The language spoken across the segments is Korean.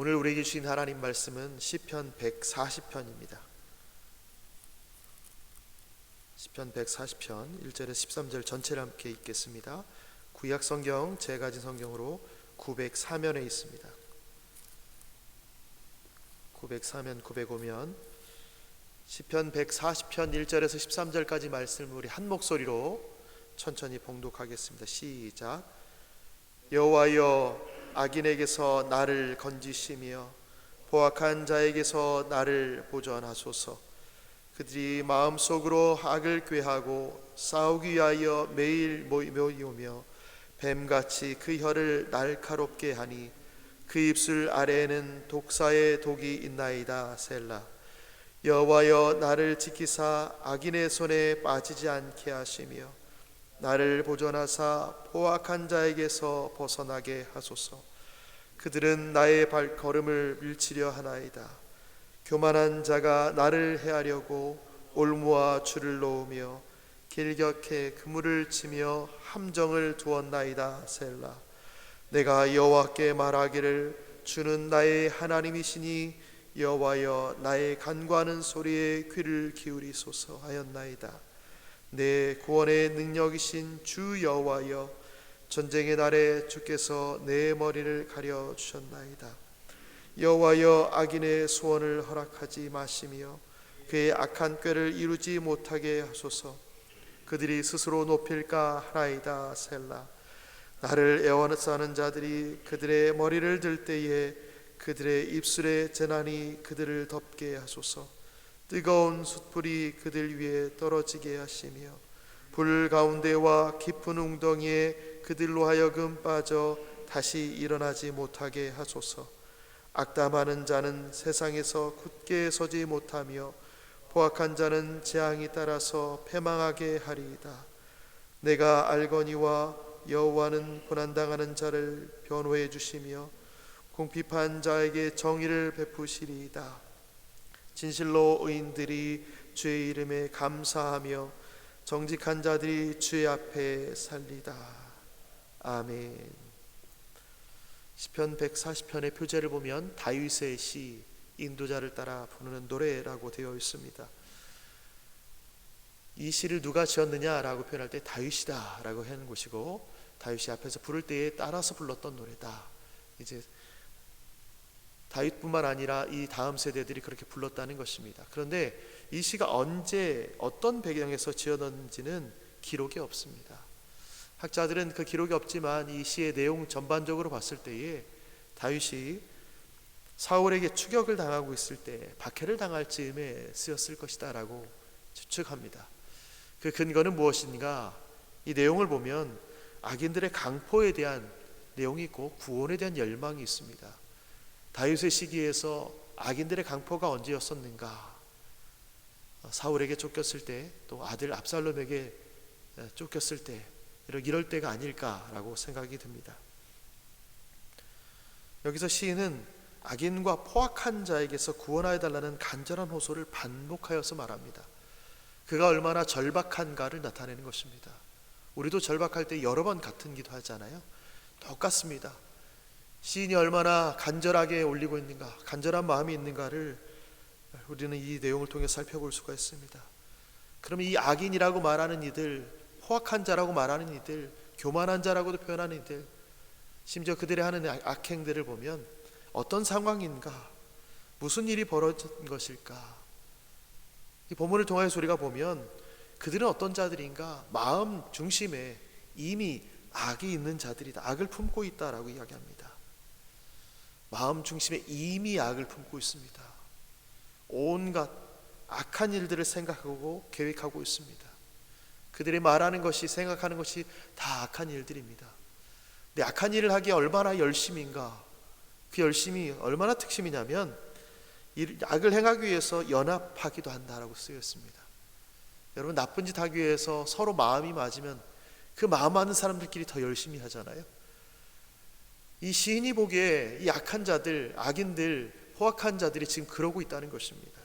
오늘 우리에게 주신 하나님 말씀은 시편 140편입니다. 시편 140편 1절에서 13절 전체를 함께 읽겠습니다. 구약 성경 제 가진 성경으로 904면에 있습니다. 904면 905면 시편 140편 1절에서 13절까지 말씀을 우리 한 목소리로 천천히 봉독하겠습니다. 시작. 여호와여 악인에게서 나를 건지시며 포악한 자에게서 나를 보존하소서. 그들이 마음속으로 악을 꾀하고 싸우기 위하여 매일 모이며 뱀같이 그 혀를 날카롭게 하니 그 입술 아래에는 독사의 독이 있나이다 셀라 여호와여 나를 지키사 악인의 손에 빠지지 않게 하시며 나를 보존하사 포악한 자에게서 벗어나게 하소서 그들은 나의 발걸음을 밀치려 하나이다. 교만한 자가 나를 해하려고 올무와 줄을 놓으며 길격해 그물을 치며 함정을 두었나이다 셀라. 내가 여호와께 말하기를 주는 나의 하나님이시니 여호와여 나의 간구하는 소리에 귀를 기울이소서 하였나이다. 내 구원의 능력이신 주 여호와여 전쟁의 날에 주께서 내 머리를 가려 주셨나이다. 여호와여 악인의 소원을 허락하지 마시며 그의 악한 꾀를 이루지 못하게 하소서. 그들이 스스로 높일까 하나이다 셀라. 나를 애원하는 자들이 그들의 머리를 들 때에 그들의 입술의 재난이 그들을 덮게 하소서. 뜨거운 숯불이 그들 위에 떨어지게 하시며 불 가운데와 깊은 웅덩이에 그들로 하여금 빠져 다시 일어나지 못하게 하소서 악담하는 자는 세상에서 굳게 서지 못하며 포악한 자는 재앙이 따라서 패망하게 하리이다 내가 알거니와 여호와는 고난당하는 자를 변호해 주시며 궁핍한 자에게 정의를 베푸시리이다. 진실로 의인들이 주의 이름에 감사하며 정직한 자들이 주의 앞에 살리다. 아멘. 시편 140편의 표제를 보면 다윗의 시 인도자를 따라 부르는 노래라고 되어 있습니다. 이 시를 누가 지었느냐라고 표현할 때 다윗이다라고 하는 것이고 다윗이 앞에서 부를 때에 따라서 불렀던 노래다. 이제 다윗뿐만 아니라 이 다음 세대들이 그렇게 불렀다는 것입니다. 그런데 이 시가 언제 어떤 배경에서 지어졌는지는 기록이 없습니다. 학자들은 그 기록이 없지만 이 시의 내용 전반적으로 봤을 때에 다윗이 사울에게 추격을 당하고 있을 때 박해를 당할 즈음에 쓰였을 것이다라고 추측합니다. 그 근거는 무엇인가? 이 내용을 보면 악인들의 강포에 대한 내용이 있고 구원에 대한 열망이 있습니다. 다윗의 시기에서 악인들의 강포가 언제였었는가? 사울에게 쫓겼을 때, 또 아들 압살롬에게 쫓겼을 때, 이럴 때가 아닐까라고 생각이 듭니다. 여기서 시인은 악인과 포악한 자에게서 구원하여 달라는 간절한 호소를 반복하여서 말합니다. 그가 얼마나 절박한가를 나타내는 것입니다. 우리도 절박할 때 여러 번 같은 기도 하잖아요. 똑같습니다. 시인이 얼마나 간절하게 올리고 있는가, 간절한 마음이 있는가를 우리는 이 내용을 통해 살펴볼 수가 있습니다. 그러면 이 악인이라고 말하는 이들, 포악한 자라고 말하는 이들, 교만한 자라고도 표현하는 이들, 심지어 그들이 하는 악행들을 보면 어떤 상황인가, 무슨 일이 벌어진 것일까? 이 본문을 통하여 우리가 보면 그들은 어떤 자들인가? 마음 중심에 이미 악이 있는 자들이다. 악을 품고 있다라고 이야기합니다. 마음 중심에 이미 악을 품고 있습니다. 온갖 악한 일들을 생각하고 계획하고 있습니다. 그들이 말하는 것이 생각하는 것이 다 악한 일들입니다. 근데 악한 일을 하기에 얼마나 열심인가? 그 열심이 얼마나 특심이냐면 악을 행하기 위해서 연합하기도 한다라고 쓰였습니다. 여러분 나쁜 짓 하기 위해서 서로 마음이 맞으면 그 마음 맞는 사람들끼리 더 열심히 하잖아요. 이 시인이 보기에 이 약한 자들, 악인들, 포악한 자들이 지금 그러고 있다는 것입니다.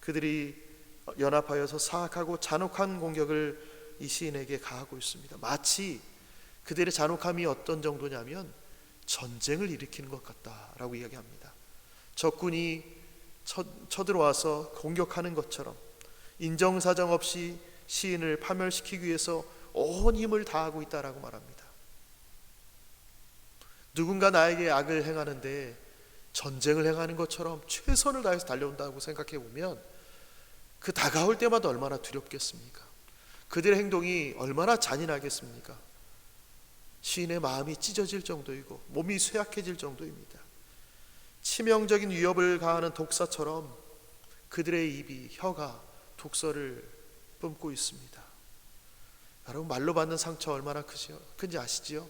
그들이 연합하여서 사악하고 잔혹한 공격을 이 시인에게 가하고 있습니다. 마치 그들의 잔혹함이 어떤 정도냐면 전쟁을 일으키는 것 같다라고 이야기합니다. 적군이 쳐, 쳐들어와서 공격하는 것처럼 인정사정 없이 시인을 파멸시키기 위해서 온 힘을 다하고 있다라고 말합니다. 누군가 나에게 악을 행하는데 전쟁을 행하는 것처럼 최선을 다해서 달려온다고 생각해 보면 그 다가올 때마다 얼마나 두렵겠습니까? 그들의 행동이 얼마나 잔인하겠습니까? 시인의 마음이 찢어질 정도이고 몸이 쇠약해질 정도입니다. 치명적인 위협을 가하는 독사처럼 그들의 입이 혀가 독서를 뿜고 있습니다. 여러분 말로 받는 상처 얼마나 크죠? 큰지 아시지요?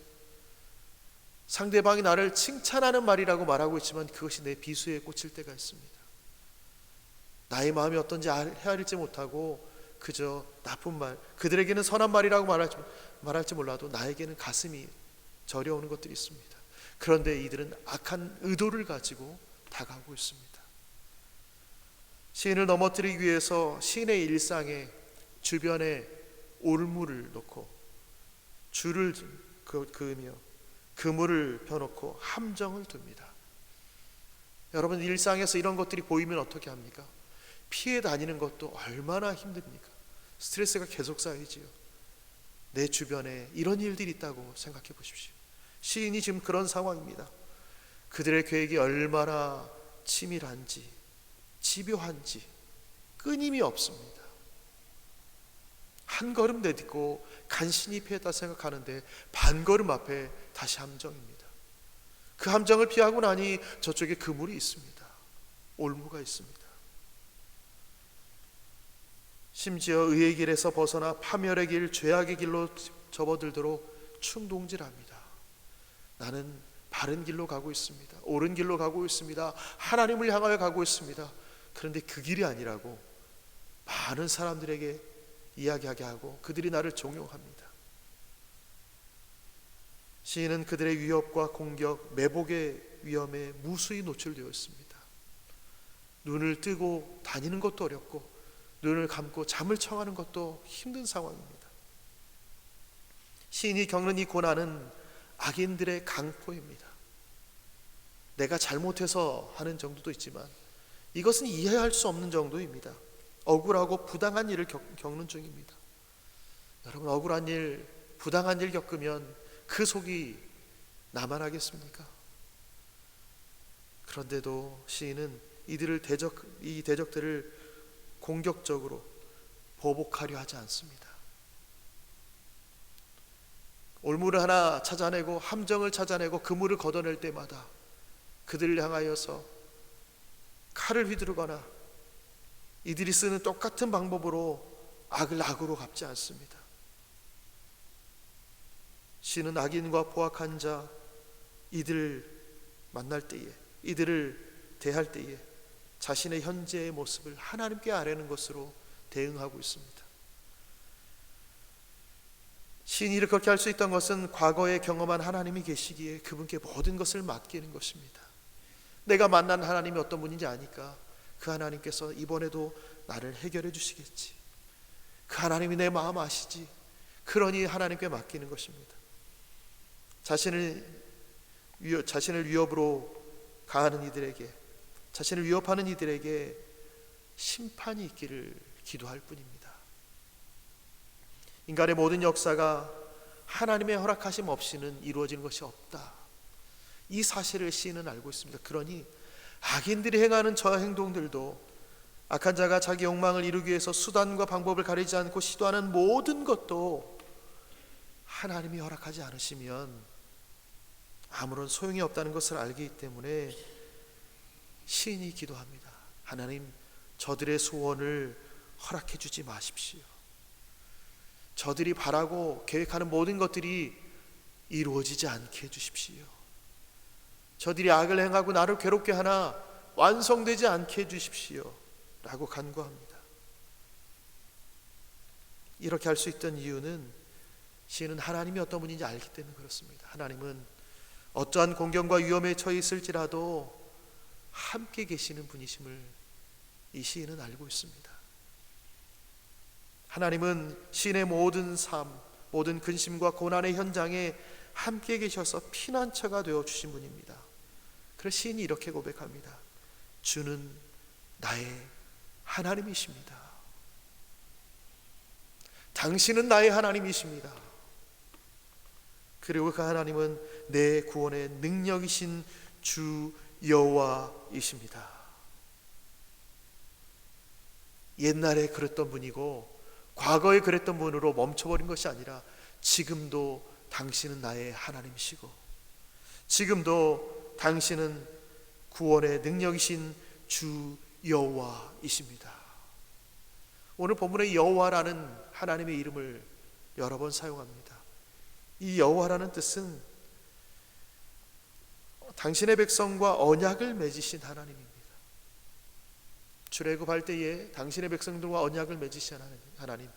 상대방이 나를 칭찬하는 말이라고 말하고 있지만 그것이 내 비수에 꽂힐 때가 있습니다. 나의 마음이 어떤지 헤아리지 못하고 그저 나쁜 말, 그들에게는 선한 말이라고 말할지, 말할지 몰라도 나에게는 가슴이 저려오는 것들이 있습니다. 그런데 이들은 악한 의도를 가지고 다가오고 있습니다. 시인을 넘어뜨리기 위해서 시인의 일상에 주변에 올무를 놓고 줄을 그, 그으며 그물을 펴놓고 함정을 둡니다. 여러분 일상에서 이런 것들이 보이면 어떻게 합니까? 피해 다니는 것도 얼마나 힘듭니까? 스트레스가 계속 쌓이지요. 내 주변에 이런 일들이 있다고 생각해 보십시오. 시인이 지금 그런 상황입니다. 그들의 계획이 얼마나 치밀한지, 집요한지 끊임이 없습니다. 한 걸음 내딛고 간신히 피했다 생각하는데 반 걸음 앞에 다시 함정입니다. 그 함정을 피하고 나니 저쪽에 그물이 있습니다. 올무가 있습니다. 심지어 의의 길에서 벗어나 파멸의 길, 죄악의 길로 접어들도록 충동질합니다. 나는 바른 길로 가고 있습니다. 옳은 길로 가고 있습니다. 하나님을 향하여 가고 있습니다. 그런데 그 길이 아니라고 많은 사람들에게 이야기하게 하고 그들이 나를 종용합니다. 시인은 그들의 위협과 공격, 매복의 위험에 무수히 노출되어 있습니다. 눈을 뜨고 다니는 것도 어렵고 눈을 감고 잠을 청하는 것도 힘든 상황입니다. 시인이 겪는 이 고난은 악인들의 강포입니다. 내가 잘못해서 하는 정도도 있지만 이것은 이해할 수 없는 정도입니다. 억울하고 부당한 일을 겪, 는 중입니다. 여러분 억울한 일, 부당한 일 겪으면 그 속이 나만 하겠습니까? 그런데도 시인은 이들을 대적 이 대적들을 공격적으로 보복하려 하지 않습니다. 올무를 하나 찾아내고 함정을 찾아내고 그물을 걷어낼 때마다 그들을 향하여서 칼을 휘두르거나 이들이 쓰는 똑같은 방법으로 악을 악으로 갚지 않습니다. 신은 악인과 포악한 자 이들을 만날 때에 이들을 대할 때에 자신의 현재의 모습을 하나님께 아뢰는 것으로 대응하고 있습니다. 신이 그렇게 할 수 있던 것은 과거에 경험한 하나님이 계시기에 그분께 모든 것을 맡기는 것입니다. 내가 만난 하나님이 어떤 분인지 아니까 그 하나님께서 이번에도 나를 해결해 주시겠지. 그 하나님이 내 마음 아시지. 그러니 하나님께 맡기는 것입니다. 자신을 자신을 위협으로 가하는 이들에게 자신을 위협하는 이들에게 심판이 있기를 기도할 뿐입니다. 인간의 모든 역사가 하나님의 허락하심 없이는 이루어지는 것이 없다. 이 사실을 시인은 알고 있습니다. 그러니 악인들이 행하는 저 행동들도 악한 자가 자기 욕망을 이루기 위해서 수단과 방법을 가리지 않고 시도하는 모든 것도 하나님이 허락하지 않으시면 아무런 소용이 없다는 것을 알기 때문에 시인이 기도합니다. 하나님, 저들의 소원을 허락해 주지 마십시오. 저들이 바라고 계획하는 모든 것들이 이루어지지 않게 해 주십시오. 저들이 악을 행하고 나를 괴롭게 하나 완성되지 않게 해 주십시오. 라고 간구합니다. 이렇게 할 수 있던 이유는 시인은 하나님이 어떤 분인지 알기 때문에 그렇습니다. 하나님은 어떠한 공경과 위험에 처해 있을지라도 함께 계시는 분이심을 이 시인은 알고 있습니다. 하나님은 시인의 모든 삶, 모든 근심과 고난의 현장에 함께 계셔서 피난처가 되어 주신 분입니다. 그래서 시인이 이렇게 고백합니다. 주는 나의 하나님이십니다. 당신은 나의 하나님이십니다. 그리고 그 하나님은 내 구원의 능력이신 주 여호와이십니다. 옛날에 그랬던 분이고 과거에 그랬던 분으로 멈춰버린 것이 아니라 지금도 당신은 나의 하나님이시고 지금도 당신은 구원의 능력이신 주 여호와이십니다. 오늘 본문의 여호와라는 하나님의 이름을 여러 번 사용합니다. 이 여호와라는 뜻은 당신의 백성과 언약을 맺으신 하나님입니다. 출애굽할 때에 당신의 백성들과 언약을 맺으신 하나님.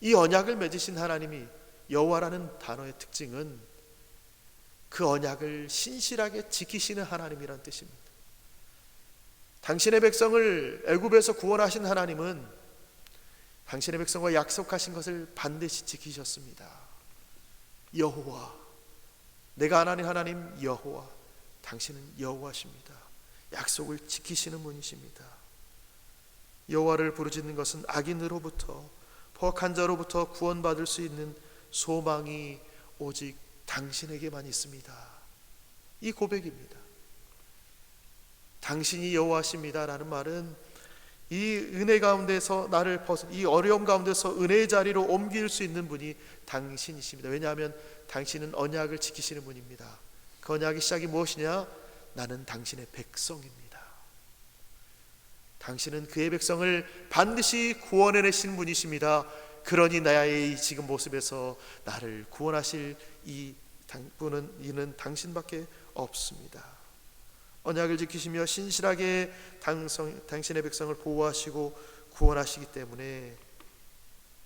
이 언약을 맺으신 하나님이 여호와라는 단어의 특징은 그 언약을 신실하게 지키시는 하나님이란 뜻입니다. 당신의 백성을 애굽에서 구원하신 하나님은 당신의 백성과 약속하신 것을 반드시 지키셨습니다. 여호와 내가 하나님 하나님 여호와 당신은 여호와십니다. 약속을 지키시는 분이십니다. 여호와를 부르짖는 것은 악인으로부터 포악한 자로부터 구원받을 수 있는 소망이 오직 당신에게만 있습니다. 이 고백입니다. 당신이 여호와십니다라는 말은 이 은혜 가운데서 나를 벗어 이 어려움 가운데서 은혜의 자리로 옮길 수 있는 분이 당신이십니다. 왜냐하면 당신은 언약을 지키시는 분입니다. 그 언약의 시작이 무엇이냐? 나는 당신의 백성입니다. 당신은 그의 백성을 반드시 구원해내신 분이십니다. 그러니 나의 지금 모습에서 나를 구원하실 이 분은 이는 당신밖에 없습니다. 언약을 지키시며 신실하게 당성, 당신의 백성을 보호하시고 구원하시기 때문에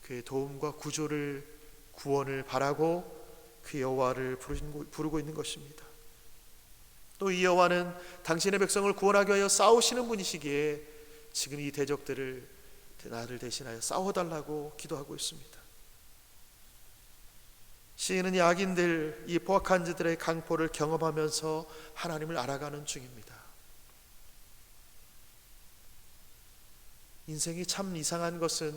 그의 도움과 구조를 구원을 바라고 그 여호와를 부르고 있는 것입니다. 또 이 여호와는 당신의 백성을 구원하기 위하여 싸우시는 분이시기에 지금 이 대적들을 나를 대신하여 싸워달라고 기도하고 있습니다. 시인은 이 악인들, 이 포악한 자들의 강포를 경험하면서 하나님을 알아가는 중입니다. 인생이 참 이상한 것은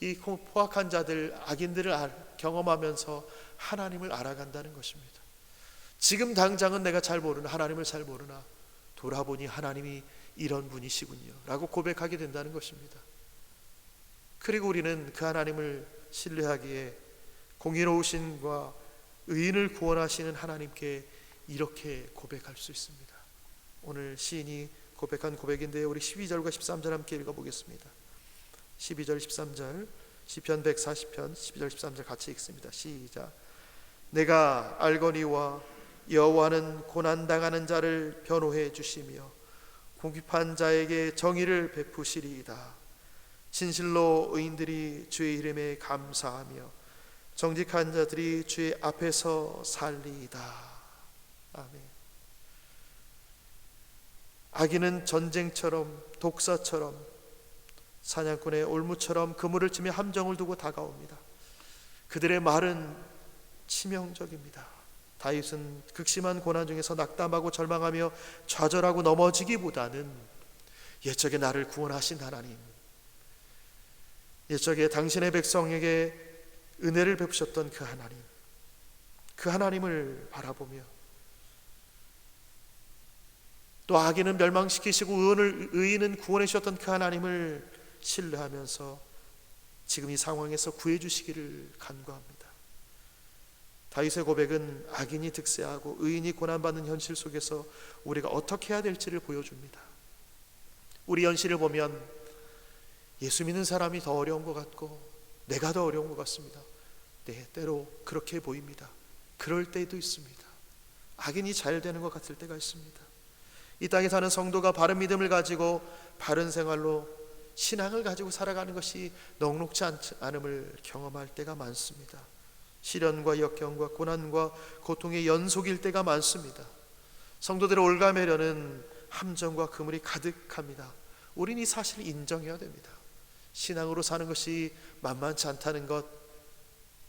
이 포악한 자들, 악인들을 경험하면서 하나님을 알아간다는 것입니다. 지금 당장은 내가 잘 모르나 하나님을 잘 모르나 돌아보니 하나님이 이런 분이시군요. 라고 고백하게 된다는 것입니다. 그리고 우리는 그 하나님을 신뢰하기에 공의로우신과 의인을 구원하시는 하나님께 이렇게 고백할 수 있습니다. 오늘 시인이 고백한 고백인데 우리 12절과 13절 함께 읽어 보겠습니다. 12절 13절 시편 140편 12절 13절 같이 읽습니다. 시작. 내가 알거니와 여호와는 고난 당하는 자를 변호해 주시며 궁핍한 자에게 정의를 베푸시리이다. 진실로 의인들이 주의 이름에 감사하며 정직한 자들이 주의 앞에서 살리이다. 아멘. 악인은 전쟁처럼 독사처럼 사냥꾼의 올무처럼 그물을 치며 함정을 두고 다가옵니다. 그들의 말은 치명적입니다. 다윗은 극심한 고난 중에서 낙담하고 절망하며 좌절하고 넘어지기보다는 옛적에 나를 구원하신 하나님, 옛적에 당신의 백성에게 은혜를 베푸셨던 그 하나님, 그 하나님을 바라보며 또 악인은 멸망시키시고 의인을, 의인은 구원해 주셨던 그 하나님을 신뢰하면서 지금 이 상황에서 구해 주시기를 간구합니다. 다윗의 고백은 악인이 득세하고 의인이 고난받는 현실 속에서 우리가 어떻게 해야 될지를 보여줍니다. 우리 현실을 보면 예수 믿는 사람이 더 어려운 것 같고 내가 더 어려운 것 같습니다. 네, 때로 그렇게 보입니다. 그럴 때도 있습니다. 악인이 잘 되는 것 같을 때가 있습니다. 이 땅에 사는 성도가 바른 믿음을 가지고 바른 생활로 신앙을 가지고 살아가는 것이 넉넉지 않음을 경험할 때가 많습니다. 시련과 역경과 고난과 고통의 연속일 때가 많습니다. 성도들을 올가매려는 함정과 그물이 가득합니다. 우린 이 사실을 인정해야 됩니다. 신앙으로 사는 것이 만만치 않다는 것,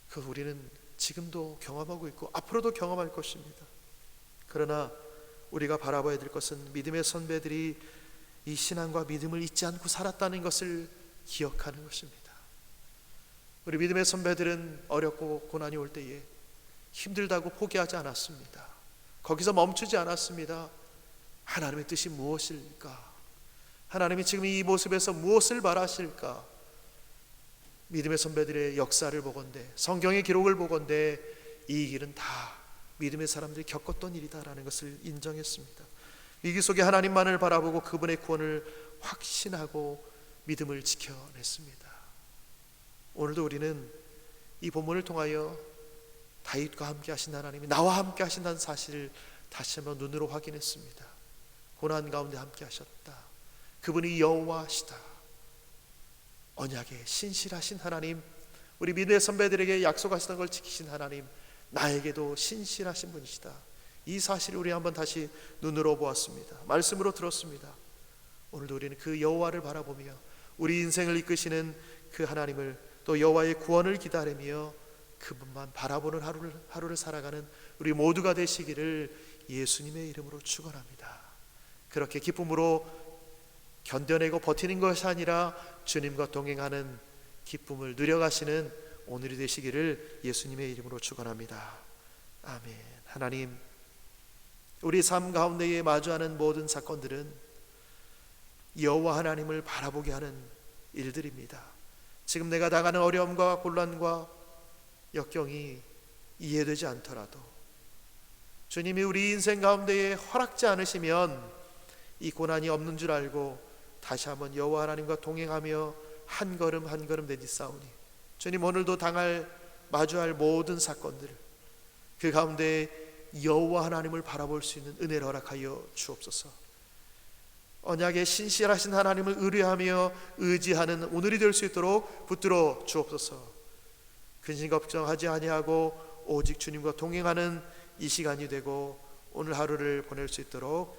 그 우리는 지금도 경험하고 있고 앞으로도 경험할 것입니다. 그러나 우리가 바라봐야 될 것은 믿음의 선배들이 이 신앙과 믿음을 잊지 않고 살았다는 것을 기억하는 것입니다. 우리 믿음의 선배들은 어렵고 고난이 올 때에 힘들다고 포기하지 않았습니다. 거기서 멈추지 않았습니다. 하나님의 뜻이 무엇일까? 하나님이 지금 이 모습에서 무엇을 바라실까? 믿음의 선배들의 역사를 보건대 성경의 기록을 보건대 이 길은 다 믿음의 사람들이 겪었던 일이다라는 것을 인정했습니다. 위기 속에 하나님만을 바라보고 그분의 구원을 확신하고 믿음을 지켜냈습니다. 오늘도 우리는 이 본문을 통하여 다윗과 함께 하신 하나님이 나와 함께 하신다는 사실을 다시 한번 눈으로 확인했습니다. 고난 가운데 함께 하셨다. 그분이 여호와시다. 언약에 신실하신 하나님, 우리 믿음의 선배들에게 약속하시던 걸 지키신 하나님, 나에게도 신실하신 분이시다. 이 사실을 우리 한번 다시 눈으로 보았습니다. 말씀으로 들었습니다. 오늘도 우리는 그 여호와를 바라보며 우리 인생을 이끄시는 그 하나님을 또 여호와의 구원을 기다리며 그분만 바라보는 하루를 하루를 살아가는 우리 모두가 되시기를 예수님의 이름으로 축원합니다. 그렇게 기쁨으로 견뎌내고 버티는 것이 아니라 주님과 동행하는 기쁨을 누려가시는 오늘이 되시기를 예수님의 이름으로 축원합니다. 아멘. 하나님 우리 삶 가운데에 마주하는 모든 사건들은 여호와 하나님을 바라보게 하는 일들입니다. 지금 내가 당하는 어려움과 곤란과 역경이 이해되지 않더라도 주님이 우리 인생 가운데에 허락지 않으시면 이 고난이 없는 줄 알고 다시 한번 여호와 하나님과 동행하며 한 걸음 한 걸음 내딛사오니 주님 오늘도 당할 마주할 모든 사건들 그 가운데 여호와 하나님을 바라볼 수 있는 은혜를 허락하여 주옵소서. 언약에 신실하신 하나님을 의뢰하며 의지하는 오늘이 될 수 있도록 붙들어 주옵소서. 근심 걱정하지 아니하고 오직 주님과 동행하는 이 시간이 되고 오늘 하루를 보낼 수 있도록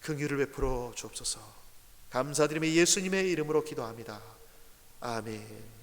긍휼을 베풀어 주옵소서. 감사드리며 예수님의 이름으로 기도합니다. 아멘.